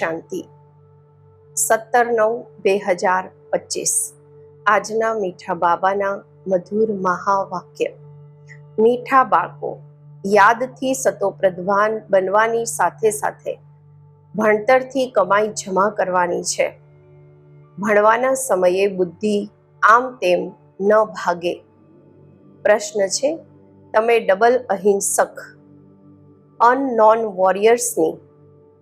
શાંતિ. સત્તર નવ બે હજાર પચીસ. આજના મીઠા બાબાના મધુર મહાવાક્ય. મીઠા બાળકો, યાદથી સતોપ્રધાન બનવાની સાથે સાથે ભણતરથી કમાઈ જમા કરવાની છે. ભણવાના સમયે બુદ્ધિ આમ તેમ ન ભાગે. પ્રશ્ન છે, તમે ડબલ અહિંસક, અનનોન વોરિયર્સની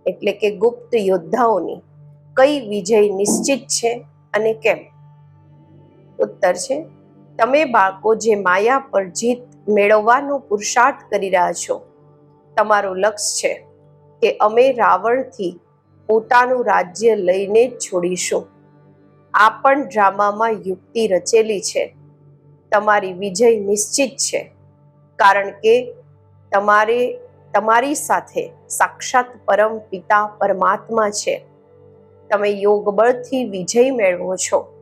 એટલે કે ગુપ્ત યોદ્ધાઓની કઈ વિજય નિશ્ચિત છે અને કેમ? ઉત્તર છે, તમે બાળકો જે માયા પર જીત મેળવવાનો પુરુષાર્થ કરી રહ્યા છો, તમારું લક્ષ્ય છે કે અમે રાવણથી પોતાનું રાજ્ય લઈને જ છોડીશું. આ પણ ડ્રામામાં યુક્તિ રચેલી છે. તમારી વિજય નિશ્ચિત છે, કારણ કે તમારે તમારી સાથે સાક્ષાત પરમ પિતા પરમાત્મા છે. તમે યોગ બળથી વિજય મેળવો છો.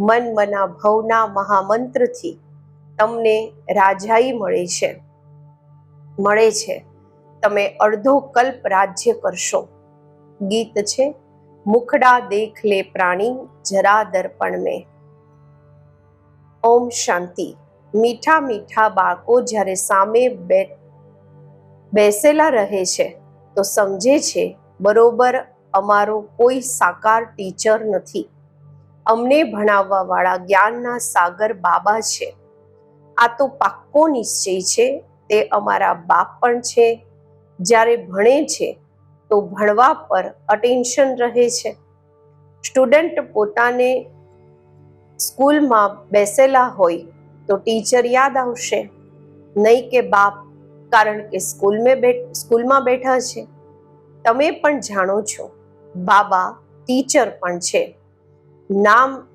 મન મના ભવના મહામંત્રથી તમને રાજાઈ મળે છે. મળે છે. તમે અડધો કલ્પ રાજ્ય કરશો. ગીત છે, મુખડા દેખ લે પ્રાણી, જરા દર્પણ મેં. ઓમ શાંતિ. મીઠા મીઠા બાળકો જ્યારે સામે બે બેસેલા રહે છે, તો સમજે છે, બરોબર અમારો કોઈ સાકાર ટીચર નથી. અમને ભણાવવાવાળા જ્ઞાનના સાગર બાબા છે. આ તો પાક્કો નિશ્ચય છે, તે અમારા બાપ પણ છે. જ્યારે ભણે છે, તો ભણવા પર અટેન્શન રહે છે. સ્ટુડન્ટ પોતાને સ્કૂલમાં બેસેલા હોય, તો ટીચર યાદ આવશે. નહીં કે બાપ કારણ કે સ્કૂલ મેં બેઠ, સ્કૂલમાં બેઠા છે. તમે પણ જાણો છો, બાબા ટીચર પણ છે. નામ,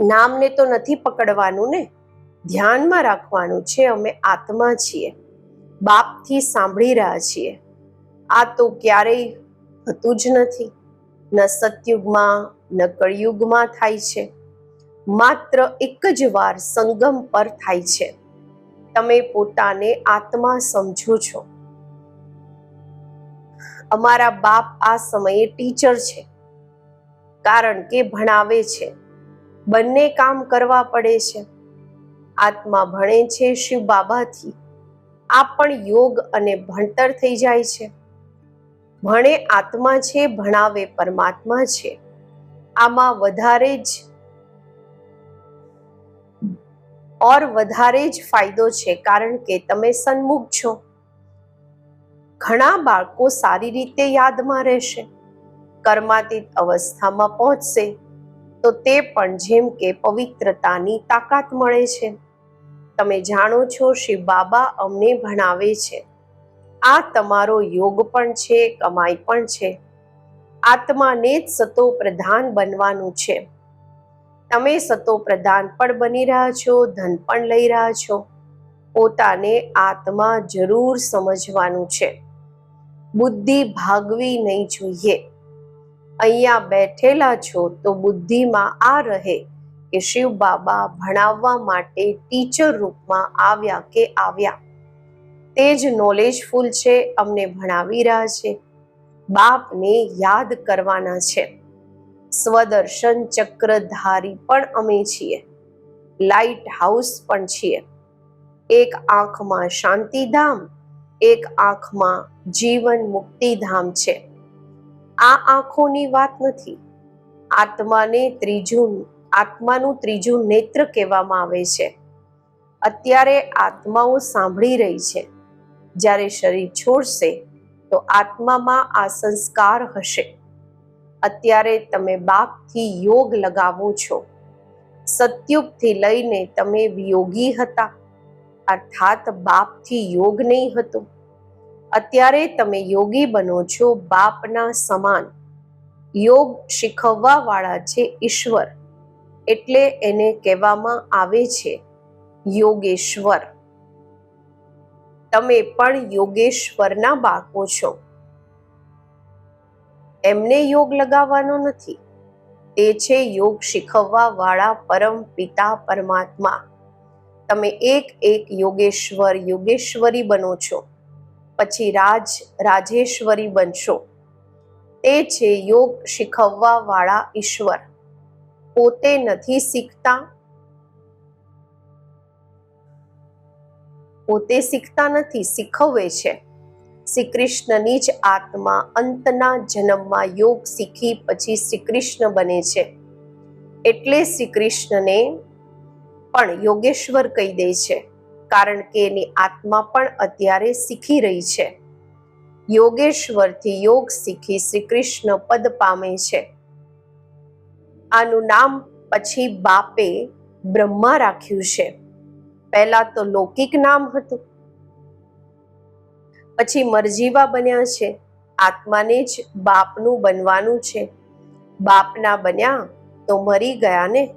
નામને તો નથી પકડવાનું ને? ધ્યાનમાં રાખવાનું છે, અમે આત્મા છીએ. બાપથી સાંભળી રહ્યા છીએ. આ તો ક્યારેય થતું જ નથી. ન સતયુગમાં, ન કળયુગમાં થાય છે. માત્ર એક જ વાર સંગમ પર થાય છે. તમે પોતાને આત્મા સમજો છો. અમારા બાપ આ સમયે ટીચર છે. કારણ કે ભણાવે છે. બંને કામ કરવા પડે છે. આત્મા ભણે છે શિવ બાબાથી. આ પણ યોગ અને ભણતર થઈ જાય છે. ભણે આત્મા છે, ભણાવે પરમાત્મા છે. આમાં વધારે જ ઓર વધારે જ ફાયદો છે, કારણ કે તમે સન્મુખ છો. ઘણા બાળકો સારી રીતે યાદમાં રહેશે, કર્માતીત અવસ્થામાં પહોંચશે, તો તે પણ જેમ કે પવિત્રતાની તાકાત મળે છે. તમે જાણો છો શિવ બાબા અમને ભણાવે છે. આ તમારો યોગ પણ છે, કમાઈ પણ છે. આત્માને જ સતો પ્રધાન બનવાનું છે. તમે સતો પ્રધાન પણ બની રહ્યા છો, ધન પણ લઈ રહ્યા છો. પોતાને આત્મા જરૂર સમજવાનું છે. બુદ્ધિ ભાગવી નહીં જોઈએ. અહીંયા બેઠેલા છો તો બુદ્ધિમાં આ રહે કે શિવ બાબા ભણાવવા માટે ટીચર રૂપમાં આવ્યા કે આવ્યા. તે જ નોલેજફુલ છે, અમને ભણાવી રહ્યા છે. બાપને યાદ કરવાના છે. સ્વદર્શન ચક્રધારી પણ અમે છીએ. લાઇટ હાઉસ પણ છીએ. એક આંખમાં શાંતિધામ, એક આંખમાં જીવન મુક્તિધામ છે. આ આંખોની વાત નથી. આત્માને ત્રીજું, આત્માનું ત્રીજું નેત્ર કહેવામાં આવે છે. અત્યારે આત્માઓ સાંભળી રહી છે. જ્યારે શરીર છોડશે, તો આત્મામાં આ સંસ્કાર હશે. અત્યારે તમે બાપથી યોગ લગાવો છો. સત્યુગથી લઈને તમે વિયોગી હતા. અર્થાત બાપથી યોગ નહીં હતો. અત્યારે તમે યોગી બનો છો બાપના સમાન. યોગ શીખવવા વાળા છે ઈશ્વર. એટલે એને કહેવામાં આવે છે યોગેશ્વર. તમે પણ યોગેશ્વરના બાળકો છો. એમને યોગ લગાવવાનો નથી. તે છે યોગ શીખવવા વાળા પરમ પિતા પરમાત્મા. તમે એક એક યોગેશ્વર યોગેશ્વરી બનો છો. પછી રાજ રાજેશ્વરી બનશો. તે છે યોગ શીખવવા વાળા ઈશ્વર. પોતે નથી શીખતા. પોતે શીખતા નથી, શીખવે છે. શ્રી કૃષ્ણની જ આત્મા અંતના જન્મમાં યોગ શીખી પછી શ્રી કૃષ્ણ બને છે. એટલે શ્રી કૃષ્ણને પણ યોગેશ્વર કહી દે છે, કારણ કે એની આત્મા પણ અત્યારે શીખી રહી છે. યોગેશ્વરથી યોગ શીખી શ્રી કૃષ્ણ પદ પામે છે. આનું નામ પછી બાપે બ્રહ્મા રાખ્યું છે. પહેલા તો લૌકિક નામ હતું પછી મરજીવા બન્યા છે. આત્માને જ બાપનું બનવાનું છે. બાપના બન્યા તો મરી ગયા ને.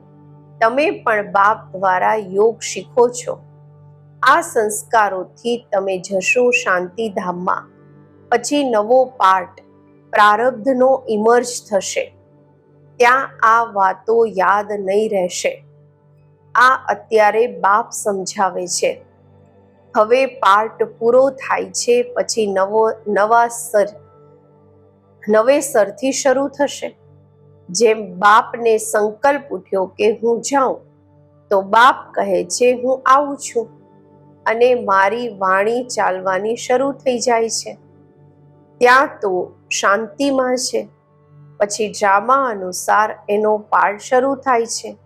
તમે પણ બાપ દ્વારા યોગ શીખો છો. આ સંસ્કારોથી તમે જશો શાંતિધામમાં. પછી નવો પાઠ, પ્રારબ્ધનો ઇમર્જ થશે. ત્યાં આ વાતો યાદ નહીં રહેશે. આ અત્યારે બાપ સમજાવે છે. હવે પાર્ટ પૂરો થાય છે, પછી નવો, નવા સર નવેસરથી શરૂ થશે. જેમ બાપને સંકલ્પ ઉઠ્યો કે હું જાઉં, તો બાપ કહે છે, હું આવું છું. અને મારી વાણી ચાલવાની શરૂ થઈ જાય છે. ત્યાં તો શાંતિમાં છે. પછી ડ્રામા અનુસાર એનો પાઠ શરૂ થાય છે.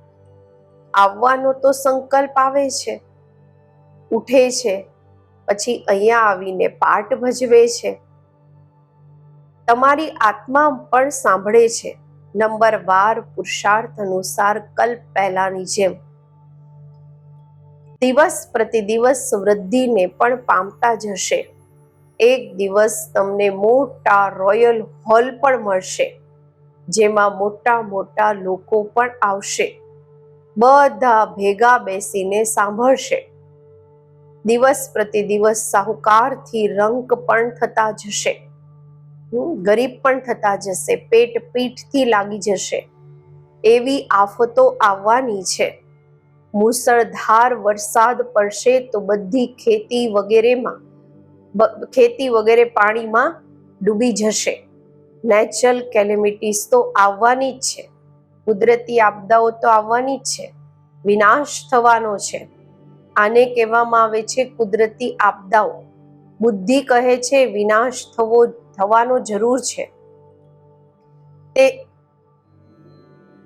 આવવાનો તો સંકલ્પ આવે છે. ઉઠે છે, પછી અહીંયા આવીને પાઠ ભજવે છે. તમારી આત્મા પણ સાંભળે છે. નંબર વાર પુરુષાર્થ અનુસાર કલ્પ પહેલાની જેમ. દિવસ પ્રતિ દિવસ વૃદ્ધિને પણ પામતા જશે એક દિવસ તમને મોટા રોયલ હોલ પણ મળશે, જેમાં મોટા મોટા લોકો પણ આવશે. બધા ભેગા બેસીને સાંભળશે. દિવસ પ્રતિ દિવસ સાહુકારથી રંક પણ થતા જશે. ગરીબ પણ થતા જશે, પેટ પીઠથી લાગી જશે. એવી આફતો આવવાની છે. મુસળધાર વરસાદ પડશે તો બધી ખેતી વગેરેમાં ખેતી વગેરે પાણીમાં ડૂબી જશે. નેચરલ કેલેમિટીસ તો આવવાની જ છે. કુદરતી આપદાઓ તો આવવાની જ છે. વિનાશ થવાનો છે. આને કહેવામાં આવે છે કુદરતી આપદાઓ. બુદ્ધિ કહે છે વિનાશ થવો, થવાનો જરૂર છે. તે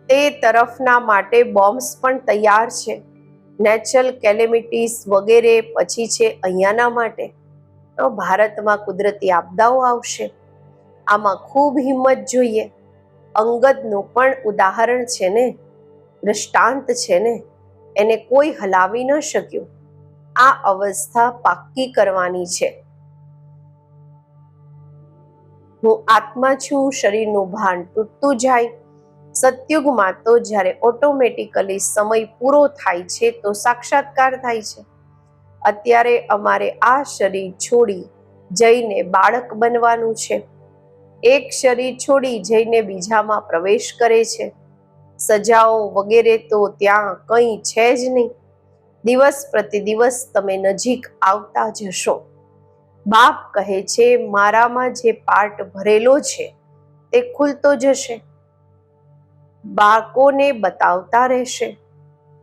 તે તરફના માટે બોમ્બ્સ પણ તૈયાર છે. નેચરલ કેલેમિટીસ વગેરે પછી છે અહીંયાના માટે. તો ભારતમાં કુદરતી આપદાઓ આવશે. આમાં ખૂબ હિંમત જોઈએ. અંગદનું પણ ઉદાહરણ છે ને. દ્રષ્ટાંત છે ને. એને કોઈ હલાવી ન શક્યું. આ અવસ્થા પાક્કી કરવાની છે. હું આત્મા છું, શરીરનું ભાન તૂટતું જાય. સત્યુગમાં તો જ્યારે ઓટોમેટિકલી સમય પૂરો થાય છે તો સાક્ષાત્કાર થાય છે. અત્યારે અમારે આ શરીર છોડી જઈને બાળક બનવાનું છે. એક શરીર છોડી જઈને બીજામાં પ્રવેશ કરે છે. સજાઓ વગેરે તો ત્યાં કંઈ છે જ નહીં. દિવસ પ્રતિ દિવસ તમે નજીક આવતા જશો. બાપ કહે છે, મારામાં જે પાર્ટ ભરેલો છે, તે ખુલતો જશે. બાળકોને બતાવતા રહેશે.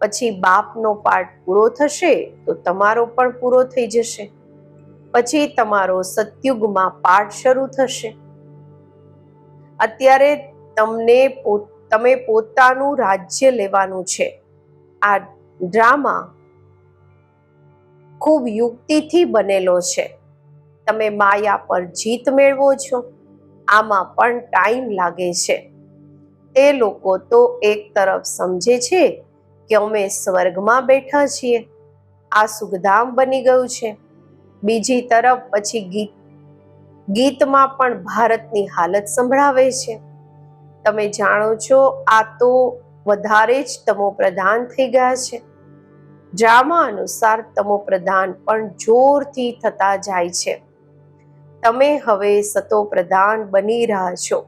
પછી બાપનો પાર્ટ પૂરો થશે, તો તમારો પણ પૂરો થઈ જશે. પછી તમારો સતયુગમાં પાઠ શરૂ થશે. અત્યારે તમને તમે પોતાનું રાજ્ય લેવાનું છે. આ ડ્રામા ખૂબ યુક્તિથી બનેલો છે. તમે માયા પર જીત મેળવો છો. આમાં પણ ટાઈમ લાગે છે. તે લોકો તો એક તરફ સમજે છે કે અમે સ્વર્ગમાં બેઠા છીએ. આ સુખધામ બની ગયું છે. બીજી તરફ પછી ગીત, ગીતમાં પણ ભારતની હાલત સંભળાવે છે. તમે જાણો છો, આ તો વધારે જ તમો પ્રધાન થઈ ગયા છે. ડ્રામા અનુસાર તમો પ્રધાન પણ જોરથી થતા જાય છે. તમે હવે સતો પ્રધાન બની રહ્યા છો.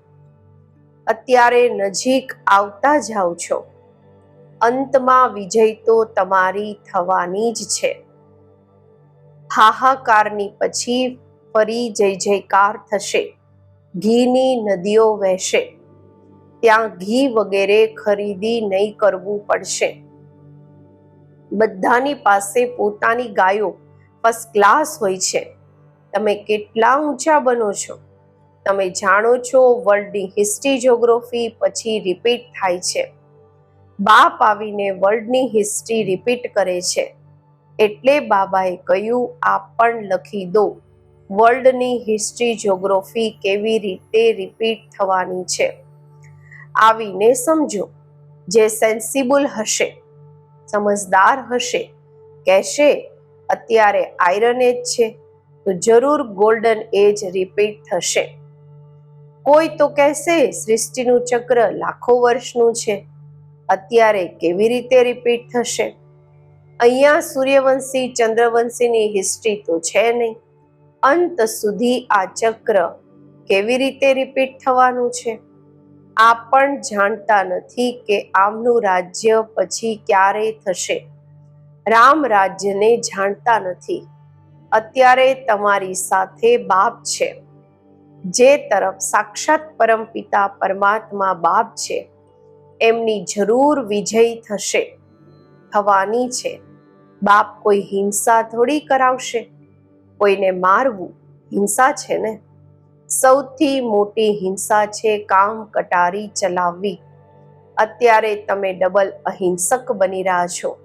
અત્યારે નજીક આવતા જાઓ છો. અંતમાં વિજય તો તમારી થવાની જ છે. હાહાકારની પછી ફરી જય જયકાર થશે. ઘીની નદીઓ વહેશે. ત્યાં ઘી વગેરે ખરીદી નહીં કરવું પડશે. બધાની પાસે પોતાની ગાયો ફર્સ્ટ ક્લાસ હોય છે. તમે કેટલા ઊંચા બનો છો? તમે જાણો છો વર્લ્ડની હિસ્ટ્રી જોગ્રાફી પછી રિપીટ થાય છે. બાપ આવીને વર્લ્ડની હિસ્ટ્રી રિપીટ કરે છે. એટલે બાબાએ કહ્યું, આપ પણ લખી દો. વર્લ્ડની હિસ્ટ્રી જોગ્રાફી કેવી રીતે રિપીટ થવાની છે? આવીને સમજો, જે સેન્સિબલ હશે, સમજદાર હશે, કહેશે, અત્યારે આયરન એજ છે, તો જરૂર ગોલ્ડન એજ રિપીટ થશે. કોઈ તો કહેશે, સૃષ્ટિનું ચક્ર લાખો વર્ષનું છે, અત્યારે કેવી રીતે રિપીટ થશે? અહીંયા સૂર્યવંશી, ચંદ્રવંશીની હિસ્ટ્રી તો છે નહીં. અંત સુધી આ ચક્ર કેવી રીતે રિપીટ થવાનું છે? આ પણ જાણતા નથી કે આમનું રાજ્ય પછી ક્યારે થશે. રામ રાજ્યને જાણતા નથી. અત્યારે તમારી સાથે બાપ છે. જે તરફ સાક્ષાત પરમપિતા પરમાત્મા બાપ છે, એમની જરૂર વિજય થશે, થવાની છે. બાપ કોઈ હિંસા થોડી કરાવશે? કોઈને મારવું હિંસા છે ને? સૌથી મોટી હિંસા છે કામ કટારી ચલાવવી. અત્યારે તમે ડબલ અહિંસક બની રહ્યા છો.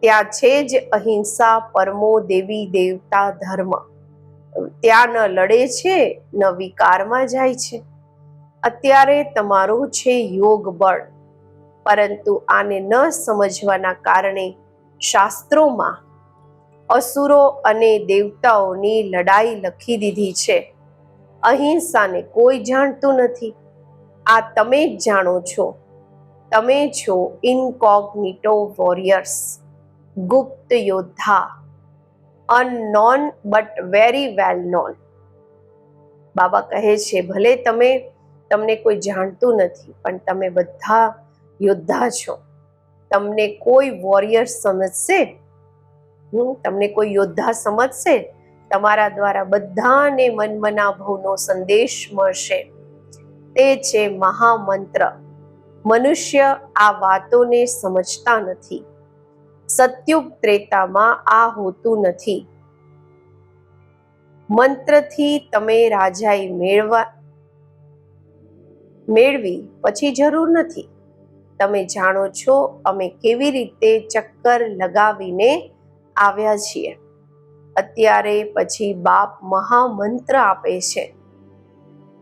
ત્યાં છે જ અહિંસા પરમો દેવી દેવતા ધર્મ. ત્યાં ન લડે છે, ન વિકારમાં જાય છે. અત્યારે તમારું છે યોગ બળ. પરંતુ આને ન સમજવાના કારણે શાસ્ત્રોમાં અસુરો અને દેવતાઓની લડાઈ લખી દીધી છે. અહિંસાને કોઈ જાણતું નથી. આ તમે જ જાણો છો. તમે છો ઇનકોગ્નિટો વોરિયર્સ, ગુપ્ત યોદ્ધા, unknown but very well known. બાબા કહે છે, ભલે તમે, તમને કોઈ જાણતું નથી, પણ તમે બધા યોદ્ધા છો. તમને કોઈ વોરિયર સમજશે? હમ, તમને કોઈ યોદ્ધા સમજશે? તમારા દ્વારા બધાને મનમના ભવનો સંદેશ મળશે. તે છે મહામંત્ર. મનુષ્ય આ વાતોને સમજતા નથી. સત્યુગ ત્રેતામાં આ હોતું નથી. મંત્રથી તમે રાજાઈ મેળવા મેળવી પછી જરૂર નથી. તમે જાણો છો અમે કેવી રીતે ચક્કર લગાવીને આવ્યા છીએ. અત્યારે પછી બાપ મહામંત્ર આપે છે.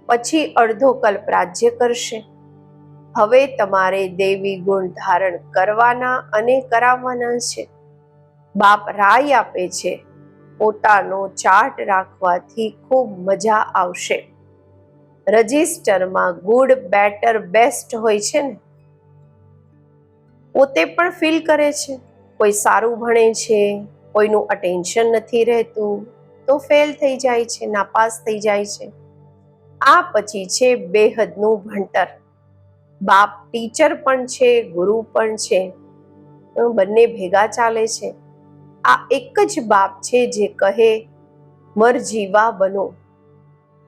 પછી અડધો કલ્પ રાજ્ય કરશે. હવે તમારે દેવી ગુણ ધારણ કરવાના અને કરાવવાના છે. બાપ રાય આપે છે, પોતાનો ચાર્ટ રાખવાથી ખૂબ મજા આવશે. રજિસ્ટરમાં ગુડ, બેટર, બેસ્ટ હોય છે ને? પોતે પણ ફીલ કરે છે, કોઈ સારું ભણે છે કોઈનું અટેન્શન નથી રહેતું, તો ફેલ થઈ જાય છે, નાપાસ થઈ જાય છે. આ પછી છે બેહદનું ભણતર. બાપ ટીચર પણ છે, ગુરુ પણ છે. બંને ભેગા ચાલે છે. આ એક જ બાપ છે જે કહે મરજીવા બનો.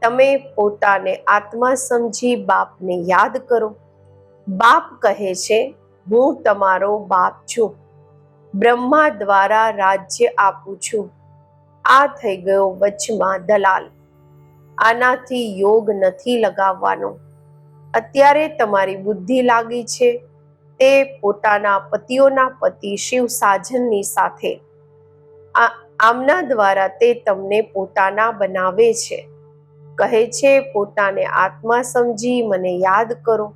તમે પોતાને આત્મા સમજી બાપને યાદ કરો. બાપ કહે છે, હું તમારો બાપ છું. બ્રહ્મા દ્વારા રાજ્ય આપું છું. આ થઈ ગયો વચમાં દલાલ. આનાથી યોગ નથી લગાવવાનો. અત્યારે તમારી બુદ્ધિ લાગી છે. તે પોતાના પતિઓના પતિ શિવ સાજનની સાથે. આમના દ્વારા તે તમને પોતાના બનાવે છે. કહે છે, પોતાને આત્મા સમજી મને યાદ કરો.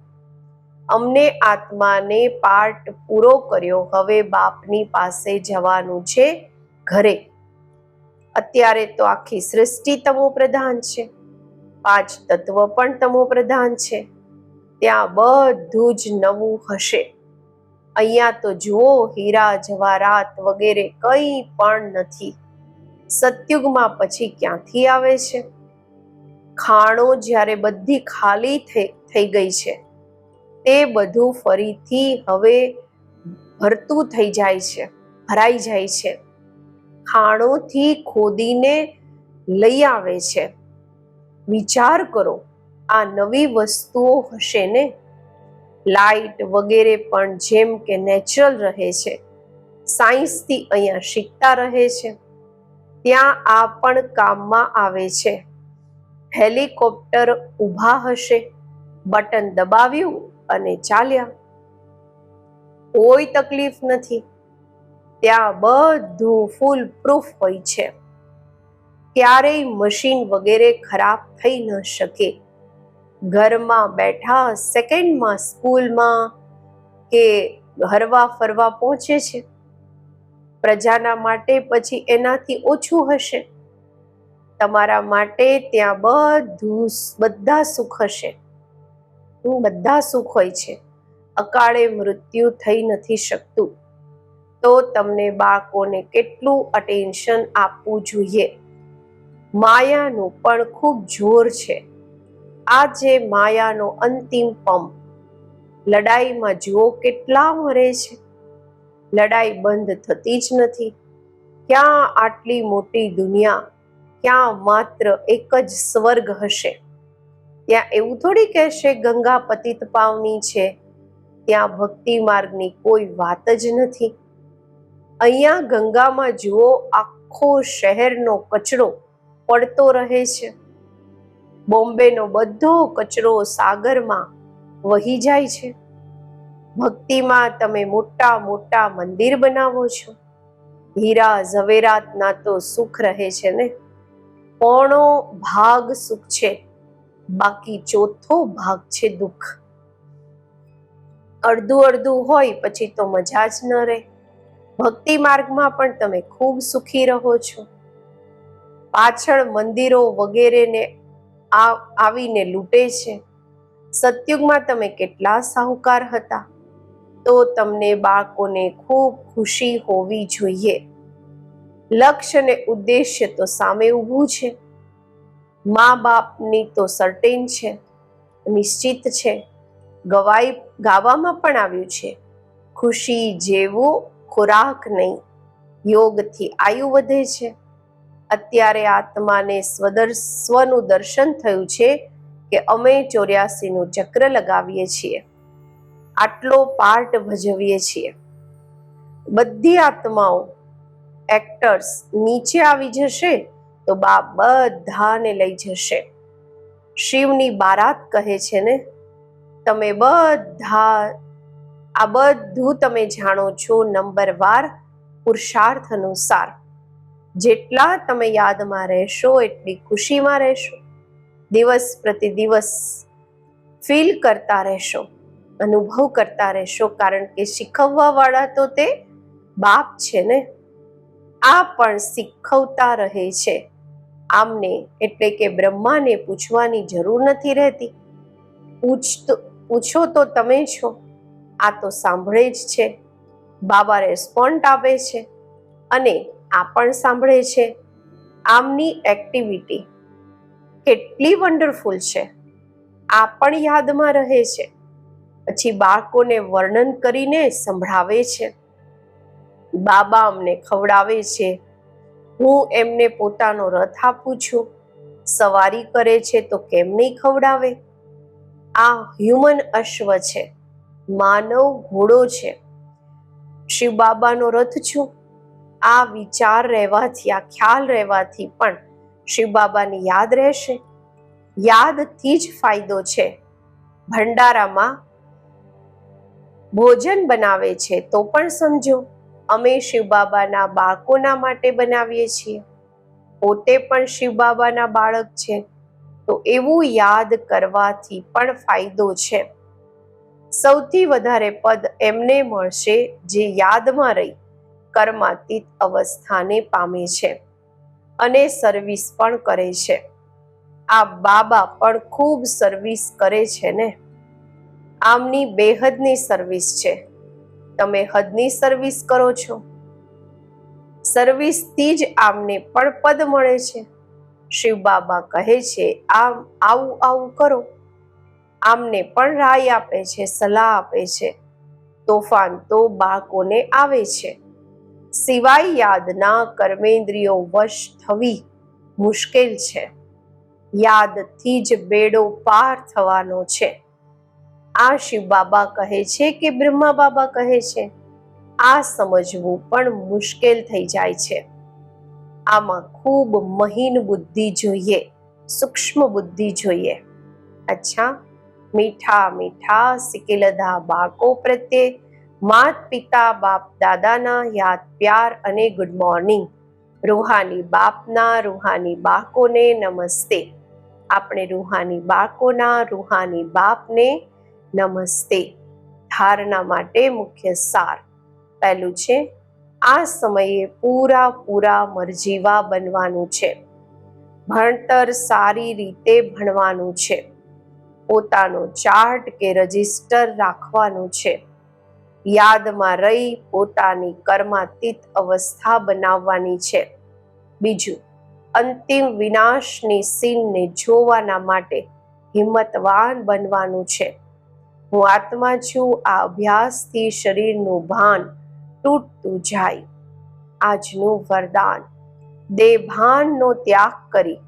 અમને આત્માને પાર્ટ પૂરો કર્યો. હવે બાપની પાસે જવાનું છે ઘરે. અત્યારે તો આખી સૃષ્ટિ તમો પ્રધાન છે. પાંચ તત્વ પણ તમો પ્રધાન છે. ત્યાં બધું જ નવું હશે. અહીંયા તો જુઓ, હીરા, જવારાત વગેરે કંઈ પણ નથી. સતયુગમાં પછી ક્યાંથી આવે છે? ખાણો જ્યારે બધી ખાલી થઈ ગઈ છે. તે બધું ફરીથી હવે ભરતું થઈ જાય છે, ભરાઈ જાય છે. ખાણોથી ખોદીને લઈ આવે છે. વિચાર કરો, આ નવી વસ્તુઓ હશે ને? લાઇટ વગેરે પણ જેમ કે નેચરલ રહે છે, સાયન્સથી અહીંયા શીખતા રહે છે. ત્યાં આ પણ કામમાં આવે છે. હેલિકોપ્ટર ઊભા હશે, બટન દબાવ્યું અને ચાલ્યા. કોઈ તકલીફ નથી. ત્યાં બધું ફૂલ પ્રૂફ હોય છે. ક્યારેય મશીન વગેરે ખરાબ થઈ ન શકે. ઘરમાં બેઠા સેકન્ડમાં સ્કૂલમાં કે હરવા ફરવા પહોંચે છે. પ્રજાના માટે પછી એનાથી ઓછું હશે. તમારા માટે ત્યાં બધું બધા સુખ હશે. બધા સુખ હોય છે. અકાળે મૃત્યુ થઈ નથી શકતું. તો તમને બાળકોને કેટલું અટેન્શન આપવું જોઈએ? માયાનું પણ ખૂબ જોર છે. આ જે માયાનો અંતિમ પંપ. લડાઈમાં જુઓ કેટલા મરે છે. લડાઈ બંધ થતી જ નથી. ક્યાં આટલી મોટી દુનિયા? ક્યાં માત્ર એક જ સ્વર્ગ હશે? ત્યાં એવું થોડી કહેશે, ગંગા પતિત પાવની છે. ત્યાં ભક્તિ માર્ગની કોઈ વાત જ નથી. અહીંયા ગંગામાં જુઓ, આખો શહેરનો કચરો પડતો રહે છે. બોમ્બેનો બધો કચરો સાગરમાં વહી જાય છે. ભક્તિમાં તમે મોટા મોટા મંદિર બનાવો છો. હીરા ઝવેરાતના તો સુખ રહે છે ને? પોણો ભાગ સુખ છે. બાકી ચોથો ભાગ છે દુઃખ. અડધું અડધું હોય પછી તો મજા જ ન રહે. ભક્તિ માર્ગમાં પણ તમે ખૂબ સુખી રહો છો. પાછળ મંદિરો વગેરેને આવીને લૂંટે છે. સતયુગમાં તમે કેટલા સાહુકાર હતા. તો તમને બાળકોને ખૂબ ખુશી હોવી જોઈએ. લક્ષ્ય અને ઉદ્દેશ્ય તો સામે ઊભું છે. મા બાપની તો સર્ટેન છે, નિશ્ચિત છે. ગવાઈ, ગાવામાં પણ આવ્યું છે. ખુશી જેવો ખોરાક નહીં. યોગથી આયુ વધે છે. અત્યારે આત્માને સ્વદર, સ્વનું દર્શન થયું છે કે અમે ચોર્યાસીનું ચક્ર લગાવીએ છીએ. આટલો પાર્ટ ભજવીએ છીએ. બધી આત્માઓ એક્ટર્સ નીચે આવી જશે? તો બા બધાને લઈ જશે. શિવની બારાત કહે છે ને, તમે બધા, આ બધું તમે જાણો છો નંબર વાર પુરુષાર્થ અનુસાર જેટલા તમે યાદમાં રહેશો, એટલી ખુશીમાં રહેશો. દિવસ પ્રતિ દિવસ ફીલ કરતા રહેશો, અનુભવ કરતા રહેશો, કારણ કે શીખવવા વાળા તો તે બાપ છે ને. આ પણ શીખવતા રહે છે. આમને એટલે કે બ્રહ્માને પૂછવાની જરૂર નથી રહેતી. પૂછતો, પૂછો તો તમે છો. આ તો સાંભળે જ છે. બાબા રેસ્પોન્ડ આપે છે અને આ પણ સાંભળે છે. આમની એક્ટિવિટી કેટલી વન્ડરફુલ છે. આ પણ યાદમાં રહે છે. પછી બાળકોને વર્ણન કરીને સંભળાવે છે. બાબા અમને ખવડાવે છે. હું એમને પોતાનો રથ આપું છું. સવારી કરે છે તો કેમ નહીં ખવડાવે? આ હ્યુમન અશ્વ છે. માનવ ઘોડો છે. શિવ બાબાનો રથ છું. આ વિચાર રહેવાથી, આ ખ્યાલ રહેવાથી પણ શિવ બાબાની યાદ રહેશે. યાદથી જ ફાયદો છે. ભંડારામાં ભોજન બનાવે છે તો પણ સમજો. અમે શિવ બાબાના બાળકોના માટે બનાવીએ છીએ. પોતે પણ શિવ બાબાના બાળક છે. તો એવું યાદ કરવાથી પણ ફાયદો છે. સૌથી વધારે પદ એમને મળશે જે યાદમાં રહી કર્માતીત અવસ્થાને પામે છે અને સર્વિસ પણ કરે છે. આ બાબા પણ ખૂબ સર્વિસ કરે છે ને? આમની બેહદની સર્વિસ છે. તમે હદની સર્વિસ કરો છો. સર્વિસથી જ આમને પણ પદ મળે છે. શિવ બાબા કહે છે, આમ આવું આવું કરો. આમને પણ રાય આપે છે, સલાહ આપે છે. તોફાન તો બાળકોને આવે છે. સિવાય યાદના કર્મેન્દ્રિયો વશ થવી મુશ્કેલ છે. યાદથી જ બેડો પાર થવાનો છે. આ શિવ બાબા કહે છે કે બ્રહ્મા બાબા કહે છે. આ સમજવું પણ મુશ્કેલ થઈ જાય છે. આમાં ખૂબ મહીન બુદ્ધિ જોઈએ, સૂક્ષ્મ બુદ્ધિ જોઈએ. અચ્છા, મીઠા મીઠા સિકેલધા બાળકો પ્રત્યે, માત પિતા બાપ દાદાના યાદ પ્યાર અને ગુડ મોર્નિંગ રૂહાની બાપના રૂહાની બાળકોને નમસ્તે. આપણે રૂહાની બાળકોના રૂહાની બાપને નમસ્તે. ધારણા માટે મુખ્ય સાર. પહેલું છે, આ સમયે પૂરા પૂરા મરજીવા બનવાનું છે. ભણતર સારી રીતે ભણવાનું છે. પોતાનો ચાર્ટ કે રજિસ્ટર રાખવાનું છે. યાદમાં રહી પોતાની કર્માતીત અવસ્થા બનાવવાની છે. બીજું, અંતિમ વિનાશની સીનને જોવાના માટે હિંમતવાન બનવાનું છે. હું આત્મા છું, આ અભ્યાસથી શરીરનું ભાન તૂટતું જાય. આજનું વરદાન. દેભાનનો ત્યાગ કરી.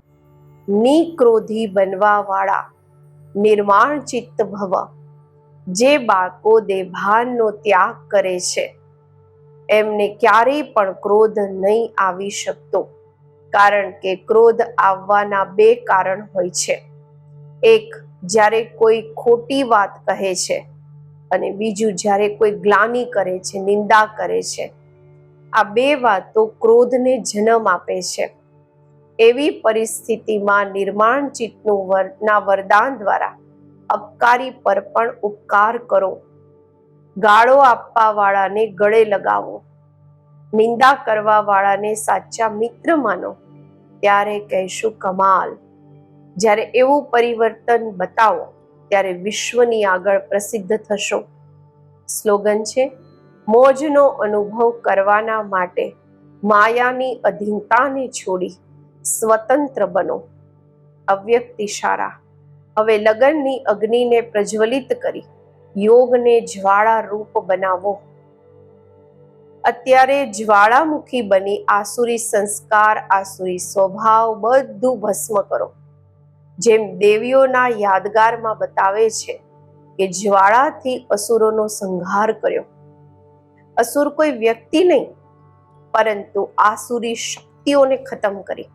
નિક્રોધી બનવા વાળા નિર્માણ ચિત્ત ભવ. જે બાળકો દેભાનનો ત્યાગ કરે છે, એમને ક્યારેય પણ ક્રોધ નહીં આવી શકતો, કારણ કે ક્રોધ આવવાના બે કારણ હોય છે. એક જ્યારે કોઈ ખોટી વાત કહે છે અને બીજું જ્યારે કોઈ ગ્લાની કરે છે, નિંદા કરે છે, આ બે વાતો ક્રોધને જન્મ આપે છે. એવી પરિસ્થિતિમાં નિર્માણ ચિત્તનું વરના વરદાન દ્વારા અપકારી પર પણ ઉપકાર કરો. ગાળો આપવા વાળાને ગળે લગાવો. નિંદા કરવા વાળાને સાચા મિત્ર માનો. ત્યારે કહેશું કમાલ. જ્યારે એવું પરિવર્તન બતાવો, ત્યારે વિશ્વની આગળ પ્રસિદ્ધ થશો. સ્લોગન છે, મોજનો અનુભવ કરવાના માટે માયાની અધીનતાને છોડી સ્વતંત્ર બનો. અવ્યક્ત ઇશારા હવે લગનની અગ્નિને પ્રજ્વલિત કરી, યોગને જ્વાળા રૂપ બનાવો. અત્યારે જ્વાળામુખી બની આસુરી સંસ્કાર, આસુરી સ્વભાવ, બધું ભસ્મ કરો. જેમ દેવીઓના યાદગારમાં બતાવે છે કે જ્વાળાથી અસુરોનો સંહાર કર્યો. અસુર કોઈ વ્યક્તિ નહીં, પરંતુ આસુરી શક્તિઓને ખતમ કરી.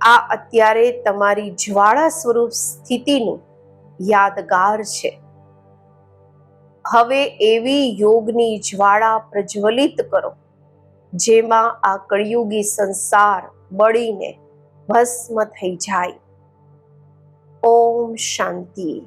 આ અત્યારે તમારી જ્વાળા સ્વરૂપ સ્થિતિનું યાદગાર છે. હવે એવી યોગની જ્વાળા પ્રજ્વલિત કરો, જેમાં આ કળિયુગી સંસાર બળીને ભસ્મ થઈ જાય. ઓમ શાંતિ.